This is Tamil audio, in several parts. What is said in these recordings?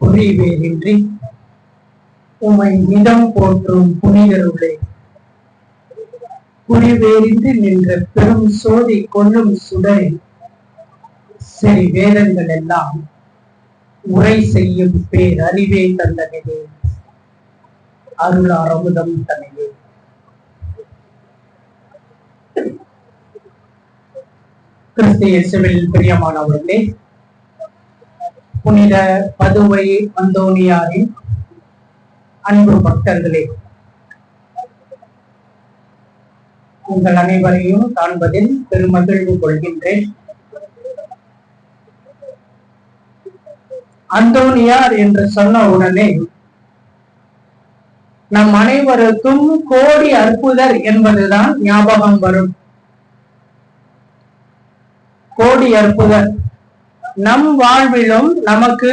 புரிவேரின்றி உமை நிதம் போற்றும் புனிதருளே. புரிவேரின்றி நின்ற பெரும் சோதி கொள்ளும் சுடரை. சரி வேதங்கள் எல்லாம் உரை செய்யும் பேர் அறிவே தந்தனவே. அருள் அமுதம் தனவே கிறிஸ்திய இயேசுவில் பிரியமானவர்களே புனித பதுவை அந்தோனியாரின் அன்பு பக்தர்களே உங்கள் அனைவரையும் காண்பதில் பெருமகிழ்வு கொள்கின்றேன். அந்தோனியார் என்று சொன்ன உடனே நம் அனைவருக்கும் கோடி அற்புதர் என்பதுதான் ஞாபகம் வரும். கோடி அற்புதர். நம் வாழ்விலும் நமக்கு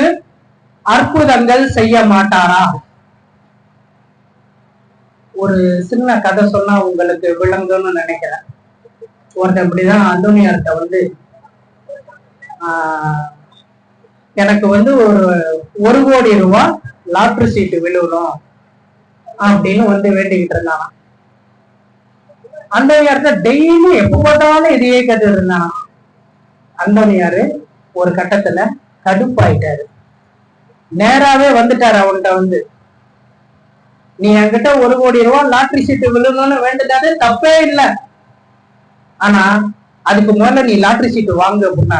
அற்புதங்கள் செய்ய மாட்டாரா? ஒரு சின்ன கதை சொன்னா உங்களுக்கு விளங்கும்னு நினைக்கிறேன். ஒருத்தர் இப்படிதான் அந்தோனியார்கிட்ட வந்து ஆஹ், எனக்கு வந்து ஒரு ஒரு கோடி ரூபாய் லாட்ரி சீட்டு விழுவணும் அப்படின்னு வந்து வேண்டிக்கிட்டு இருந்தான். அந்தோனியார்கிட்ட டெய்லி எப்ப பார்த்தாலும் இதையே கேட்டுட்டு இருந்தான். அந்தோனியாரு ஒரு கட்டத்துல கடுப்பாயிட்டாரு. நேராவே வந்துட்டாரு அவன்கிட்ட வந்து. நீ என்கிட்ட ஒரு கோடி ரூபாய் லாட்ரி சீட்டு விழுணும்னு வேண்டுதானே தப்பே இல்ல. ஆனா அதுக்கு முதல்ல நீ லாட்ரி சீட்டு வாங்கு அப்படின்னா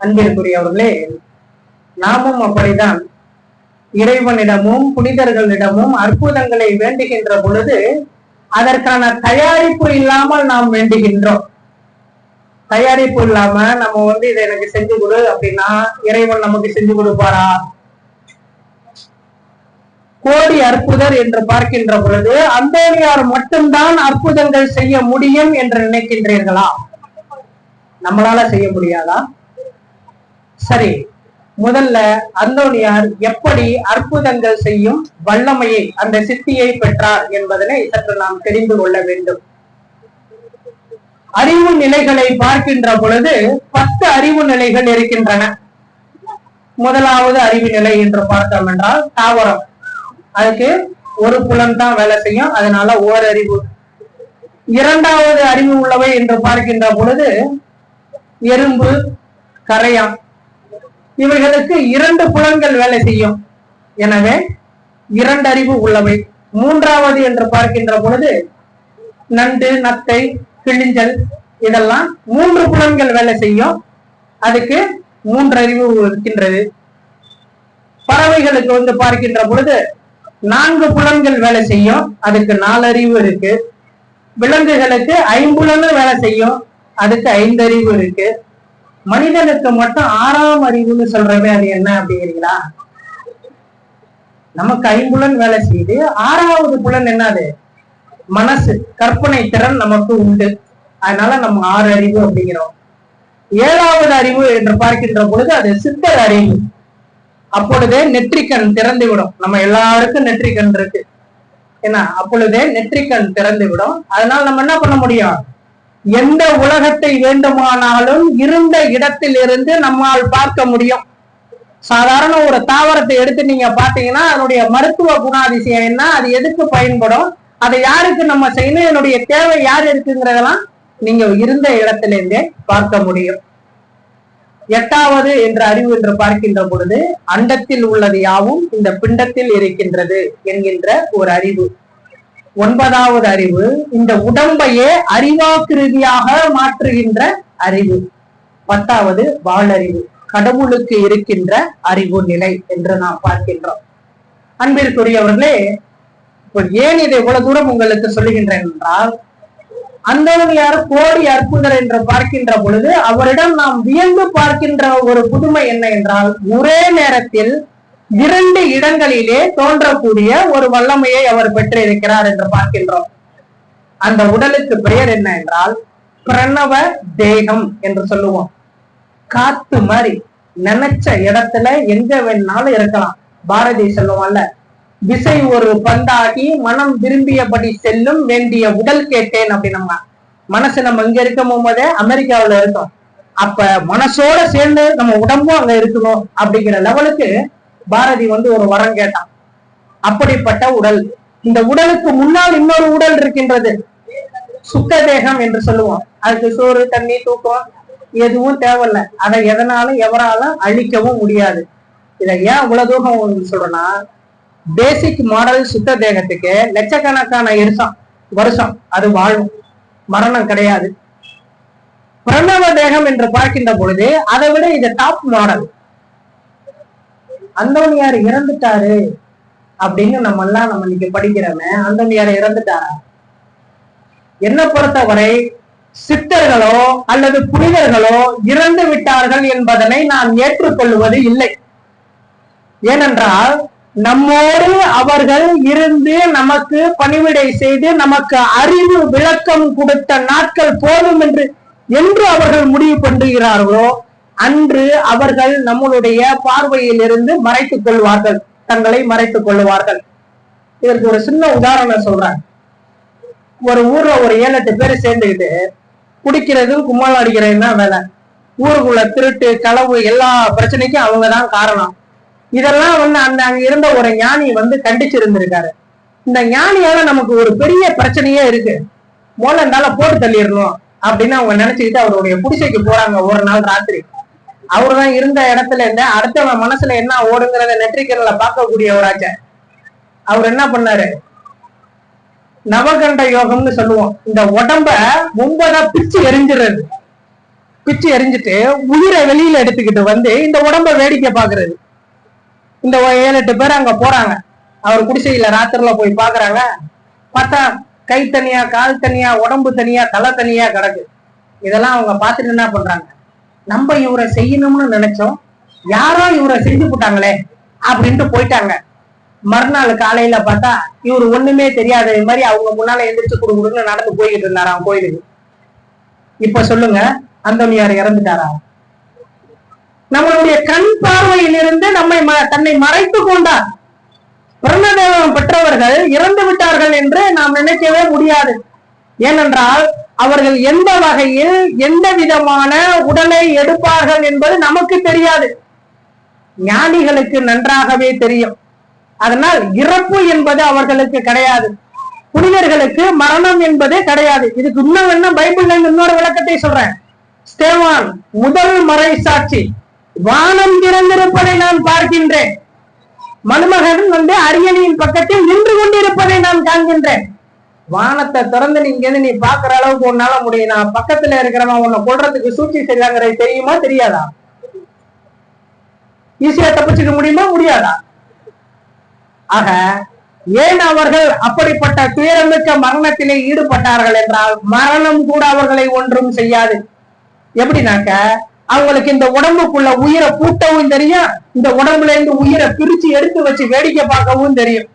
அன்பிற்குரியவர்களே நாமும் அப்படிதான் இறைவனிடமும் புனிதர்களிடமும் அற்புதங்களை வேண்டுகின்ற பொழுது அதற்கான தயாரிப்பு இல்லாமல் நாம் வேண்டுகின்றோம். தயாரிப்பு இல்லாம நம்ம வந்து இதை எனக்கு செஞ்சு கொடு அப்படின்னா இறைவன் நமக்கு செஞ்சு கொடுப்பாரா? கோடி அற்புதர் என்று பார்க்கின்ற பொழுது அந்தோனியார் மட்டும்தான் அற்புதங்கள் செய்ய முடியும் என்று நினைக்கின்றீர்களா? நம்மளால செய்ய முடியாதா? சரி முதல்ல அந்தோனியார் எப்படி அற்புதங்கள் செய்யும் வல்லமையை அந்த சித்தியை பெற்றார் என்பதனை சற்று நாம் தெரிந்து கொள்ள வேண்டும். அறிவு நிலைகளை பார்க்கின்ற பொழுது பத்து அறிவு நிலைகள் இருக்கின்றன. முதலாவது அறிவு நிலை என்று பார்த்தோம் என்றால் தாவரம். அதுக்கு ஒரு புலன் தான் வேலை செய்யும். அதனால ஓரறிவு. இரண்டாவது அறிவு உள்ளவை என்று பார்க்கின்ற பொழுது எறும்பு கரையான் இவைகளுக்கு இரண்டு புலன்கள் வேலை செய்யும். எனவே இரண்டு அறிவு உள்ளவை. மூன்றாவது என்று பார்க்கின்ற பொழுது நண்டு நத்தை கிழிஞ்சல் இதெல்லாம் மூன்று புலன்கள் வேலை செய்யும். அதுக்கு மூன்று அறிவு இருக்கின்றது. பறவைகளுக்கு வந்து பார்க்கின்ற பொழுது நான்கு புலன்கள் வேலை செய்யும். அதுக்கு நாலு அறிவு இருக்கு. விலங்குகளுக்கு ஐம்புலனும் வேலை செய்யும். அதுக்கு ஐந்து அறிவு இருக்கு. மனிதனுக்கு மட்டும் ஆறாம் அறிவுன்னு சொல்றவே அது என்ன அப்படிங்கிறீங்களா? நமக்கு ஐம்புலன் வேலை செய்யுது. ஆறாவது புலன் என்னது? மனசு கற்பனை திறன் நமக்கு உண்டு. அதனால நம்ம ஆறு அறிவு அப்படிங்கிறோம். ஏழாவது அறிவு என்று பார்க்கின்ற பொழுது அது சித்தர் அறிவு. அப்பொழுதே நெற்றிக்கண் திறந்து விடும் நம்ம எல்லாருக்கும் நெற்றிக்கண் இருக்கு. என்ன அப்பொழுதே நெற்றிக்கண் திறந்து விடும் அதனால நம்ம என்ன பண்ண முடியும்? எந்த உலகத்தை வேண்டுமானாலும் இருந்த இடத்தில் இருந்து நம்மால் பார்க்க முடியும். சாதாரண ஒரு தாவரத்தை எடுத்து நீங்க பாத்தீங்கன்னா அதனுடைய மருத்துவ குணாதிசயம் என்ன? அது எதுக்கு பயன்படும்? அதை யாருக்கு நம்ம செய்யணும்? என்னுடைய தேவை யார் இருக்குங்கிறதெல்லாம் நீங்க இருந்த இடத்துல இருந்தே பார்க்க முடியும். எட்டாவது என்ற அறிவு என்று பார்க்கின்ற பொழுது அண்டத்தில் உள்ளது யாவும் இந்த பிண்டத்தில் இருக்கின்றது என்கின்ற ஒரு அறிவு. ஒன்பதாவது அறிவு இந்த உடம்பையே அறிவாக்கிருதியாக மாற்றுகின்ற அறிவு. பத்தாவது வாழறிவு கடவுளுக்கு இருக்கின்ற அறிவு நிலை என்று நாம் பார்க்கின்றோம். அன்பிற்குரியவர்களே ஏன் இதை இவ்வளவு தூரம் உங்களுக்கு சொல்லுகின்றேன் என்றால் அந்தவனியார் கோடி அற்புதர் என்று பார்க்கின்ற பொழுது அவரிடம் நாம் வியந்து பார்க்கின்ற ஒரு புதுமை என்ன என்றால் ஒரே நேரத்தில் இரண்டு இடங்களிலே தோன்றக்கூடிய ஒரு வல்லமையை அவர் பெற்றிருக்கிறார் என்று பார்க்கின்றோம். அந்த உடலுக்கு பெயர் என்ன என்றால் பிரணவ தேகம் என்று சொல்லுவோம். காத்து மாதிரி நினைச்ச இடத்துல எங்க வேணாலும் இருக்கலாம். பாரதி சொல்லுவான்ல விசை ஒரு பந்தாகி மனம் விரும்பியபடி செல்லும் வேண்டிய உடல் கேட்டேன் அப்படி நம்ம மனசு நம்ம இங்க இருக்கும் போதே அமெரிக்காவுல இருக்கோம். அப்ப மனசோட சேர்ந்து நம்ம உடம்பும் அங்க இருக்கணும் அப்படிங்கிற லெவலுக்கு பாரதி வந்து ஒரு வரம் கேட்டான். அப்படிப்பட்ட உடல். இந்த உடலுக்கு முன்னால் இன்னொரு உடல் இருக்கின்றது. சுத்த தேகம் என்று சொல்லுவோம். அதுக்கு சோறு தண்ணி தூக்கம் எதுவும் தேவையில்ல. அதை எதனாலும் எவராலும் அழிக்கவும் முடியாது. இதை ஏன் இவ்வளவு தூரம் சொல்றேன்னா பேசிக் மாடல் சுத்த தேகத்துக்கு லட்சக்கணக்கான வருஷம் வருஷம் அது வாழும். மரணம் கிடையாது. பிரணவ தேகம் என்று பார்க்கின்ற பொழுது அதை விட இது டாப் மாடல் அந்தோனியார் இறந்துட்டாரு அப்படின்னு நம்ம எல்லாம் நம்ம இன்னைக்கு படிக்கிறோமே அந்தோனியார் இறந்துட்டாரா? என்ன பொறுத்தவரை சித்தர்களோ அல்லது புனிதர்களோ இறந்து விட்டார்கள் என்பதனை நான் ஏற்றுக்கொள்வது இல்லை. ஏனென்றால் நம்மோடு அவர்கள் இருந்து நமக்கு பணிவிடை செய்து நமக்கு அறிவு விளக்கம் கொடுத்த நாட்கள் போதும் என்று என்று அவர்கள் முடிவு பண்ணுகிறார்களோ அன்று அவர்கள் நம்மளுடைய பார்வையில் இருந்து மறைத்துக் கொள்வார்கள் தங்களை மறைத்துக் கொள்வார்கள் இதற்கு ஒரு சின்ன உதாரணம் சொல்றேன். ஒரு ஊர்ல ஒரு ஏழு எட்டு பேர் சேர்ந்துக்கிட்டு குடிக்கிறதும் கும்மாளம் அடிக்கிறதும் தான் வேலை. ஊருக்குள்ள திருட்டு களவு எல்லா பிரச்சனைக்கும் அவங்க தான் காரணம். இதெல்லாம் வந்து அந்த அங்க இருந்த ஒரு ஞானி வந்து கண்டிச்சு இருந்திருக்காரு இந்த ஞானியால நமக்கு ஒரு பெரிய பிரச்சனையே இருக்கு. முதல்ல இருந்தால போட்டு தள்ளிடணும் அப்படின்னு அவங்க நினைச்சுக்கிட்டு அவருடைய குடிசைக்கு போறாங்க ஒரு நாள் ராத்திரி. அவரு தான் இருந்த இடத்துல இருந்து அடுத்தவன் மனசுல என்ன ஓடுங்கிறத நெற்றிக்கரல பார்க்கக்கூடியவராச்ச அவர் என்ன பண்ணாரு? நவகண்ட யோகம்னு சொல்லுவோம். இந்த உடம்ப முன்பதா பிச்சு எரிஞ்சிடுறது. பிச்சு எரிஞ்சிட்டு உயிரை வெளியில எடுத்துக்கிட்டு வந்து இந்த உடம்ப வேடிக்கை பாக்குறது இந்த ஏழு எட்டு பேர் அங்க போறாங்க. அவர் குடிசையில ராத்திரில போய் பாக்குறாங்க. பார்த்தா கை தனியா கால் தனியா உடம்பு தனியா தலை தனியா கிடக்கு. இதெல்லாம் அவங்க பார்த்துட்டு என்ன பண்றாங்க? நம்ம இவரை செய்யணும்னு நினைச்சோம். யாரோ இவரை செஞ்சு போட்டாங்களே அப்படின்ட்டு போயிட்டாங்க. மறுநாள் காலையில பார்த்தா இவர் ஒண்ணுமே தெரியாத இது மாதிரி அவங்க முன்னால எந்திரிச்சு குடுக்குடுன்னு நடந்து போய்கிட்டு இருந்தாராம் கோயிலுக்கு. இப்ப சொல்லுங்க அந்தோனியார் இறந்துட்டாரா? நம்மளுடைய கண் பார்வையிலிருந்து நம்மை ம- தன்னை மறைத்து கொண்டார். பிரணதேவம் பெற்றவர்கள் இறந்து விட்டார்கள் என்று நாம் நினைக்கவே முடியாது. ஏனென்றால் அவர்கள் எந்த வகையில் எந்த விதமான உடலை எடுப்பார்கள் என்பது நமக்கு தெரியாது. ஞானிகளுக்கு நன்றாகவே தெரியும். அதனால் இறப்பு என்பது அவர்களுக்கு கிடையாது. புனிதர்களுக்கு மரணம் என்பதே கிடையாது. இதுக்கு இன்னும் என்ன? பைபிள் இன்னொரு விளக்கத்தை சொல்றேன். ஸ்டேவான் முதல் மறை சாட்சி. வானம் திறந்திருப்பதை நான் பார்க்கின்றேன். மருமகன் வந்து அரியணையின் பக்கத்தில் நின்று கொண்டிருப்பதை நான் காண்கின்றேன். வானத்தை திறந்து நீங்க நீ பாக்குற அளவுக்கு உன்னால முடியும். நான் பக்கத்துல இருக்கிறவன் உன்னை கொள்றதுக்கு சூழ்ச்சி செய்யறாங்கிறது தெரியுமா தெரியாதா? ஈஸியா தப்பிச்சுக்க முடியுமா முடியாதா? ஆக ஏன் அவர்கள் அப்படிப்பட்ட துயரமிக்க மரணத்திலே ஈடுபட்டார்கள் என்றால் மரணம் கூட அவர்களை ஒன்றும் செய்யாது. எப்படினாக்க அவங்களுக்கு இந்த உடம்புக்குள்ள உயிரை பூட்டவும் தெரியும். இந்த உடம்புல இருந்து உயிரை பிரிச்சு எடுத்து வச்சு வேடிக்கை பார்க்கவும் தெரியும்.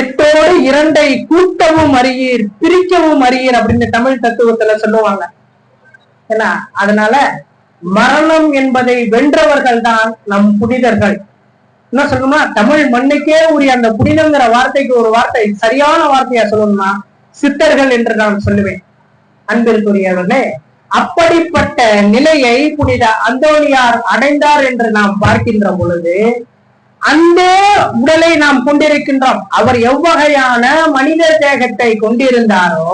எட்டோடு இரண்டை கூட்டவும் அறியீர் பிரிக்கவும் அறியீர் அப்படின்னு தமிழ் தத்துவத்துல சொல்லுவாங்க. ஏன்னா அதனால மரணம் என்பதை வென்றவர்கள் தான் நம் புனிதர்கள். என்ன சொல்லணும்னா தமிழ் மண்ணுக்கே உரிய அந்த புனிதங்கிற வார்த்தைக்கு ஒரு வார்த்தை சரியான வார்த்தையா சொல்லணும்னா சித்தர்கள் என்று நான் சொல்லுவேன். அன்பிற்குரியவர்களே அப்படிப்பட்ட நிலையை புனித அந்தோனியார் அடைந்தார் என்று நாம் பார்க்கின்ற பொழுது அந்த உடலை நாம் கொண்டிருக்கின்றோம். அவர் எவ்வகையான மனித தேகத்தை கொண்டிருந்தாரோ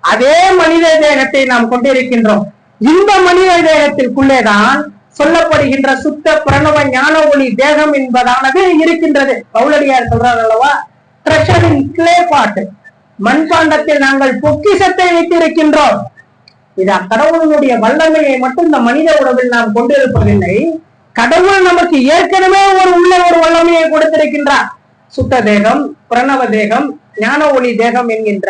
அதே மனித தேகத்தை நாம் கொண்டிருக்கின்றோம். இந்த மனித தேகத்திற்குள்ளேதான் சொல்லப்படுகின்ற சுத்த பிரணவ ஞான ஒளி தேகம் என்பதானது இருக்கின்றது. பவுலடியார் சொல்றார் அல்லவா? ட்ரெஷரின் கிளே பாட்டு. மண்பாண்டத்தில் நாங்கள் பொக்கிசத்தை வைத்திருக்கின்றோம். இது கடவுளினுடைய வல்லமையை மட்டும் இந்த மனித உறவில் நாம் கொண்டிருப்பதில்லை. கடவுள் நமக்கு ஏற்கனவே ஒரு உள்ள ஒரு வல்லமையை கொடுத்திருக்கின்றார். சுத்த தேகம் பிரணவ தேகம் ஞான ஒளி தேகம் என்கின்ற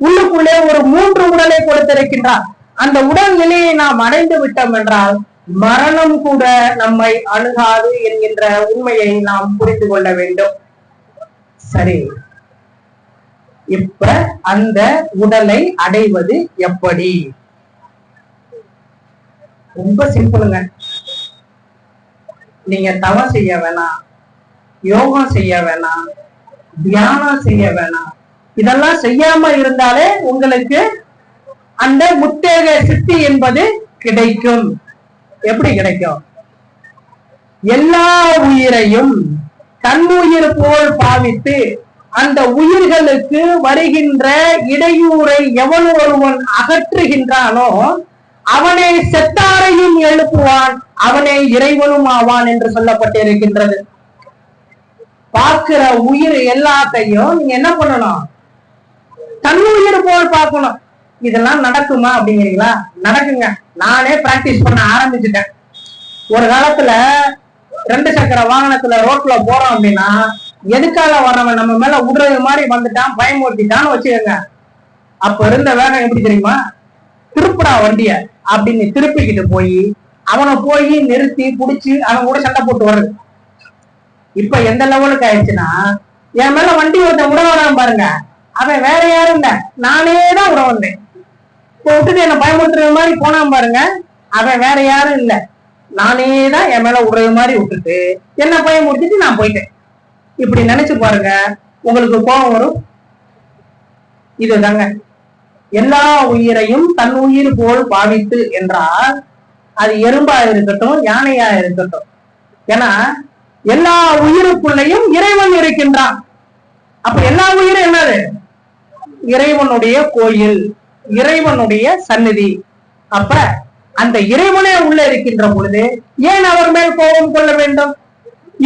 உள்ளுக்குள்ளே ஒரு மூன்று உடலை கொடுத்திருக்கின்றார். அந்த உடல் நிலையை நாம் அடைந்து விட்டோம் என்றால் மரணம் கூட நம்மை அணுகாது என்கின்ற உண்மையை நாம் புரிந்து கொள்ள வேண்டும். சரி. இப்ப அந்த உடலை அடைவது எப்படி? ரொம்ப சிம்பிளுங்க. நீங்க தவம் செய்ய வேணாம் யோகம் செய்ய வேணாம் தியானம் செய்ய வேணாம். இதெல்லாம் செய்யாம இருந்தாலே உங்களுக்கு அந்த முத்தேக சித்தி என்பது கிடைக்கும். எப்படி கிடைக்கும்? எல்லா உயிரையும் தன்னுயிர் போல் பாவித்து அந்த உயிர்களுக்கு வருகின்ற இடையூறை எவன் ஒருவன் அகற்றுகின்றானோ அவனை செத்தாரையும் எழுப்புவான் அவனே இறைவனும் ஆவான் என்று சொல்லப்பட்டிருக்கின்றது. பார்க்கிற உயிர் எல்லாத்தையும் நீங்க என்ன பண்ணணும்? தன்னுயிர் போல் பார்க்கணும். இதெல்லாம் நடக்குமா அப்படிங்கிறீங்களா? நடக்குங்க. நானே பிராக்டிஸ் பண்ண ஆரம்பிச்சுட்டேன். ஒரு காலத்துல ரெண்டு சக்கர வாகனத்துல ரோட்ல போறோம் அப்படின்னா எதுக்கால வர்றவன் நம்ம மேல விடுறது மாதிரி வந்துட்டான் பயமுறுத்திட்டான்னு வச்சுக்கோங்க. அப்ப இருந்த வேகம் எப்படி தெரியுமா? திருப்புடா வண்டிய. அப்படின்னு திருப்பிக்கிட்டு போய் அவனை போய் நிறுத்தி புடிச்சு அவன் கூட சண்டை போட்டு வர்றது. இப்ப எந்த லெவலுக்கு ஆயிடுச்சுன்னா என் மேல வண்டி ஒருத்தன் விட வரான் பாருங்க. அவன் வேற யாரும் இல்ல. நானே தான் விட வந்தேன். இப்போ விட்டுட்டு என்ன பயமுறுத்துற மாதிரி போனான் பாருங்க. அவன் வேற யாரும் இல்ல. நானே தான் என் மேல விடுறது மாதிரி விட்டுட்டு என்ன பயமுறுத்திட்டு நான் போயிட்டேன். இப்படி நினைச்சு பாருங்க. உங்களுக்கு கோபம் வரும். இதுதாங்க. எல்லா உயிரையும் தன் உயிர் போல் பாவித்து என்றால் அது எறும்பா இருக்கட்டும் யானையா இருக்கட்டும். ஏன்னா எல்லா உயிருக்குள்ளையும் இறைவன் இருக்கின்றான். அப்ப எல்லா உயிரும் என்னது? இறைவனுடைய கோயில் இறைவனுடைய சந்நிதி. அப்ப அந்த இறைவனே உள்ள இருக்கின்ற பொழுது ஏன் அவர் மேல் கோபம் கொள்ள வேண்டும்?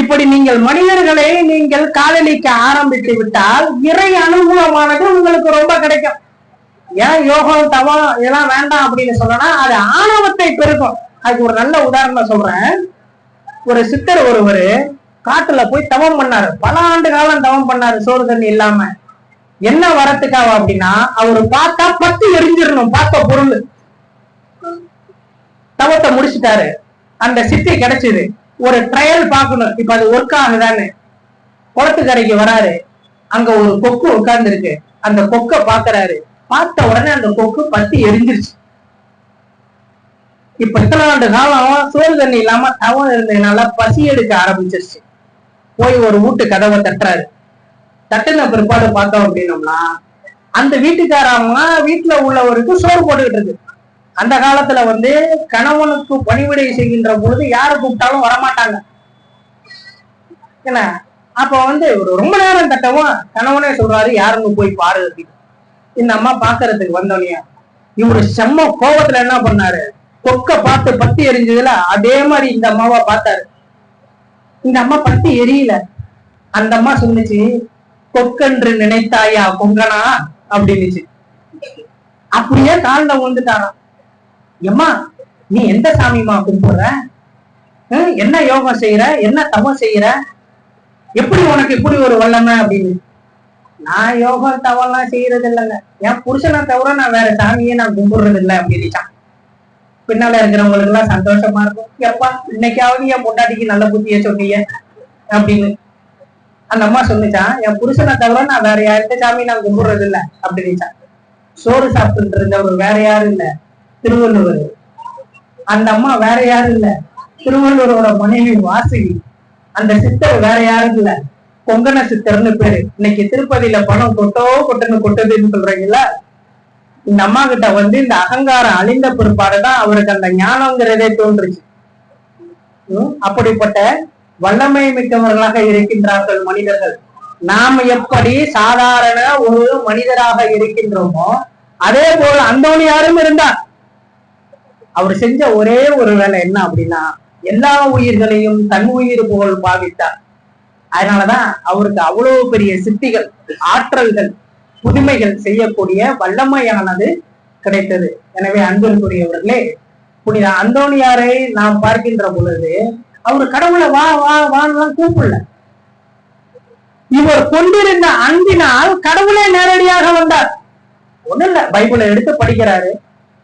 இப்படி நீங்கள் மனிதர்களை நீங்கள் காதலிக்க ஆரம்பித்து விட்டால் இறை அனுகூலமானது உங்களுக்கு ரொம்ப கிடைக்கும். ஏன் யோகம் தவம் இதெல்லாம் வேண்டாம் அப்படின்னு சொன்னா அது ஆணவத்தை பெருக்கும். அதுக்கு ஒரு நல்ல உதாரணம் சொல்றேன். ஒரு சித்தர் ஒருவர் காட்டுல போய் தவம் பண்ணாரு. பல ஆண்டு காலம் தவம் பண்ணாரு சோறு தண்ணி இல்லாம. என்ன வரத்துக்காக அப்படின்னா அவரு பார்த்தா பத்து எரிஞ்சிடணும் பார்த்த பொருள். தவத்தை முடிச்சிட்டாரு. அந்த சித்தி கிடைச்சது. ஒரு ட்ரையல் பார்க்கணும். இப்ப அது ஒர்க் ஆகுதான்னு. குளத்துக்கரைக்கு வராரு. அங்க ஒரு கொக்கு உட்கார்ந்து இருக்கு அந்த கொக்கை பாக்குறாரு பார்த்த உடனே அந்த கொக்கு பத்தி எரிஞ்சிருச்சு. இப்ப இத்தனை ஆண்டு காலம் சோறு தண்ணி இல்லாம தவம் இருந்ததுனால பசி எடுக்க ஆரம்பிச்சிருச்சு. போய் ஒரு வீட்டு கதவை தட்டுறாரு. தட்டுன பிற்பாடு பார்த்தோம் அப்படின்னோம்னா அந்த வீட்டுக்காரம்மா வீட்டுல உள்ளவருக்கு சோறு போட்டுக்கிட்டு இருக்கு. அந்த காலத்துல வந்து கணவனுக்கு பணிவிடை செய்கின்ற பொழுது யாரை கூப்பிட்டாலும் வரமாட்டாங்க. என்ன? அப்ப வந்து ரொம்ப நேரம் தட்டவும் கணவனே சொல்றாரு யாருங்க போய் பாரு அப்படின்னு. இந்த அம்மா பாக்குறதுக்கு வந்தோனையா இவரு செம்ம கோபத்துல என்ன பண்ணாரு? கொக்க பார்த்து பத்தி எரிஞ்சதுல அதே மாதிரி இந்த அம்மாவை பார்த்தாரு. இந்த அம்மா பத்தி எரியல. அந்த அம்மா சொன்னுச்சு கொக்கென்று நினைத்தாயா கொங்கனா? அப்படின்னுச்சு. அப்படியே காலில் வந்துட்டாராம் எம்மா நீ எந்த சாமிமா கும்பிடுற? என்ன யோகம் செய்யற என்ன தவம் செய்யற எப்படி உனக்கு இப்படி ஒரு வல்லமை? அப்படின்னு. நான் யோகம் தவம்லாம் செய்யறது இல்லைங்க என் புருஷனை தவிர நான் வேற சாமியே நான் கும்பிடுறது இல்லை அப்படின்னுச்சான். பின்னால இருக்கிறவங்களுக்கு எல்லாம் சந்தோஷமா இருக்கும். எப்பா இன்னைக்காவது என் பொண்டாட்டிக்கு நல்ல புத்திய சொன்னீங்க அப்படின்னு. அந்த அம்மா சொன்னிச்சான் என் புருஷனை தவிர நான் வேற யார்கிட்ட சாமி நான் கும்பிடுறது இல்ல அப்படின்னுச்சான். சோறு சாப்பிட்டு இருந்தவர் வேற யாரும் இல்ல. திருவள்ளுவர். அந்த அம்மா வேற யாரும் இல்ல. திருவள்ளுவரோட மனைவி வாசுகி. அந்த சித்தர் வேற யாரும் இல்ல. கொங்கண சித்தர்னு பேரு. இன்னைக்கு திருப்பதியில பணம் கொட்டோ கொட்டுன்னு கொட்டுதுன்னு சொல்றீங்கல்ல? இந்த அம்மா கிட்ட வந்து இந்த அகங்காரம் அழிந்த பிற்பாடுதான் அவருக்கு அந்த ஞானங்கிறதே தோன்றுச்சு. உம், அப்படிப்பட்ட வல்லமை மிக்கவர்களாக இருக்கின்றார்கள் மனிதர்கள். நாம் எப்படி சாதாரண ஒரு மனிதராக இருக்கின்றோமோ அதே போல அந்தோனியாரும் இருந்தார். அவர் செஞ்ச ஒரே ஒரு வேலை என்ன அப்படின்னா எல்லா உயிர்களையும் தன் உயிர் போல் பாவித்தார். அதனாலதான் அவருக்கு அவ்வளவு பெரிய சித்திகள் ஆற்றல்கள் புதுமைகள் செய்யக்கூடிய வல்லமையானது கிடைத்தது. எனவே அன்பிற்குரியவர்களே புனித அந்தோணியாரை நாம் பார்க்கின்ற பொழுது அவர் கடவுளை வா வா வான்னு கூப்பிடல. இவர் கொண்டிருந்த அன்பினால் கடவுளே நேரடியாக வந்தார். ஒண்ணும் இல்ல பைபிளை எடுத்து படிக்கிறாரு.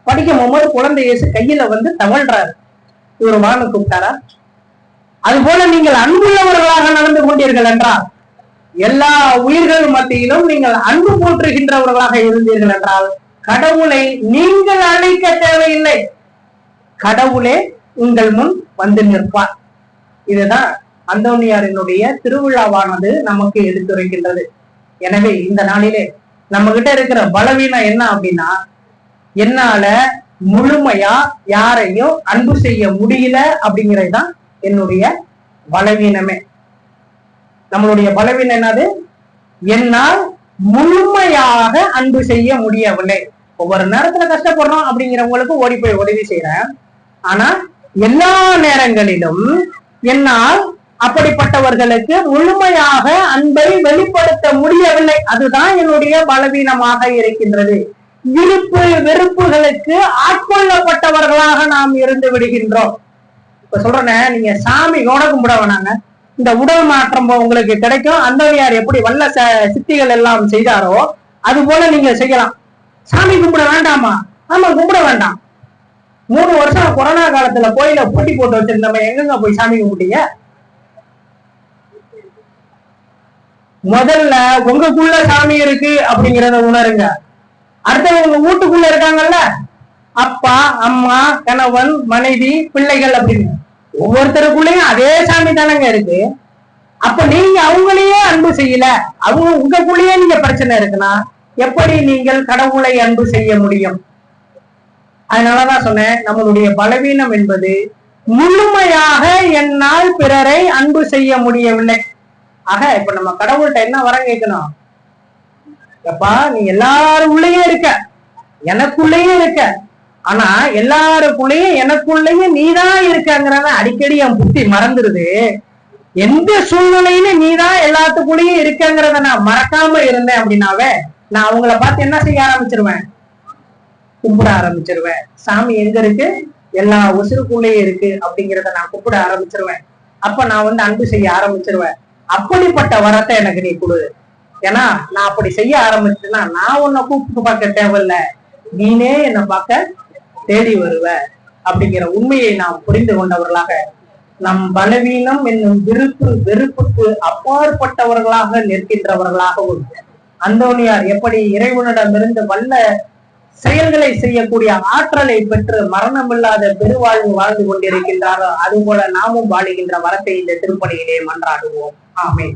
படிக்கும் போது குழந்தை இயேசு கையில வந்து தவழ்றாரு. இவர் வான்னு கூப்பிட்டாரா? அது போல நீங்கள் அன்புள்ளவர்களாக நடந்து கொண்டீர்கள் என்றால் எல்லா உயிர்கள் மத்தியிலும் நீங்கள் அன்பு போற்றுகின்றவர்களாக இருந்தீர்கள் என்றால் கடவுளை நீங்கள் அழைக்க தேவையில்லை. கடவுளே உங்கள் முன் வந்து நிற்பார். இதுதான் அந்தோனியாரினுடைய திருவிழாவானது நமக்கு எடுத்துரைக்கின்றது. எனவே இந்த நாளிலே நம்ம கிட்ட இருக்கிற பலவீனம் என்ன அப்படின்னா என்னால முழுமையா யாரையும் அன்பு செய்ய முடியல அப்படிங்கிறது தான் என்னுடைய பலவீனமே. நம்மளுடைய பலவீனம் என்னது? என்னால் முழுமையாக அன்பு செய்ய முடியவில்லை. ஒவ்வொரு நேரத்துல கஷ்டப்படுறோம் அப்படிங்கிறவங்களுக்கு ஓடி போய் உதவி செய்யறேன் ஆனா எல்லா நேரங்களிலும் என்னால் அப்படிப்பட்டவர்களுக்கு முழுமையாக அன்பை வெளிப்படுத்த முடியவில்லை. அதுதான் என்னுடைய பலவீனமாக இருக்கின்றது. விருப்பு வெறுப்புகளுக்கு ஆட்கொள்ளப்பட்டவர்களாக நாம் இருந்து விடுகின்றோம். இப்ப சொல்றேனே நீங்க சாமி கோட கும்பிட வேணாங்க. இந்த உடல் மாற்றம் உங்களுக்கு கிடைக்கும். அந்தவையார் எப்படி வல்ல ச- சித்திகள் எல்லாம் செய்தாரோ அது போல நீங்க செய்யலாம். சாமி கும்பிட வேண்டாமா? ஆமா கும்பிட வேண்டாம். மூணு வருஷம் கொரோனா காலத்துல கோயில போட்டி போட்டு வச்சிருந்தவங்க எங்கெங்க போய் சாமி கும்பிட்டீங்க? முதல்ல உங்களுக்குள்ள சாமி இருக்கு அப்படிங்கறத உணருங்க. அடுத்தவங்க வீட்டுக்குள்ள இருக்காங்கல்ல அப்பா அம்மா கணவன் மனைவி பிள்ளைகள் அப்படின்னு. ஒவ்வொருத்தருக்குள்ளயும் அதே சாமி தானங்க இருக்கு. அப்ப நீங்க அவங்களையே அன்பு செய்யல. அவங்க உங்களுக்குள்ளேயே நீங்க பிரச்சனை இருக்குன்னா எப்படி நீங்கள் கடவுளை அன்பு செய்ய முடியும்? அதனாலதான் சொன்னேன் நம்மளுடைய பலவீனம் என்பது முழுமையாக என்னால் பிறரை அன்பு செய்ய முடியவில்லை. ஆக இப்ப நம்ம கடவுள்கிட்ட என்ன வர கேட்கணும்? எப்பா நீ எல்லாருக்குள்ளேயே இருக்க. எனக்குள்ளேயும் இருக்க. ஆனா எல்லாருக்குள்ளயும் எனக்குள்ளேயும் நீதான் இருக்கங்கிறத அடிக்கடி என் புத்தி மறந்துடுது எந்த சூழ்நிலையில நீதான் எல்லாத்துக்குள்ளயும் இருக்கங்கிறத நான் மறக்காம இருந்தேன் அப்படின்னாவே நான் அவங்கள பார்த்து என்ன செய்ய ஆரம்பிச்சிருவேன்? கும்பிட ஆரம்பிச்சிருவேன். சாமி எங்க இருக்கு? எல்லா உசுருக்குள்ளேயும் இருக்கு அப்படிங்கிறத நான் கும்பிட ஆரம்பிச்சிருவேன். அப்ப நான் வந்து அன்பு செய்ய ஆரம்பிச்சிருவேன். அப்படிப்பட்ட வரத்தை எனக்கு நீ கொடு. ஏன்னா நான் அப்படி செய்ய ஆரம்பிச்சேன்னா நான் உன்னை கூப்பிட்டு பார்க்க தேவையில்ல. நீனே என்னை பார்க்க தேடி வருவ அப்படிங்கிற உண்மையை நாம் புரிந்து கொண்டவர்களாக நம் பலவீனம் என்னும் விருப்பு வெறுப்புக்கு அப்பாற்பட்டவர்களாக நிற்கின்றவர்களாகவும் அந்தோனியார் எப்படி இறைவனிடமிருந்து வல்ல செயல்களை செய்யக்கூடிய ஆற்றலை பெற்று மரணமில்லாத பெருவாழ்வு வாழ்ந்து கொண்டிருக்கின்றாரோ அதுபோல நாமும் வாழுகின்ற வரத்தை இந்த திருப்பணியிலே மன்றாடுவோம். ஆமே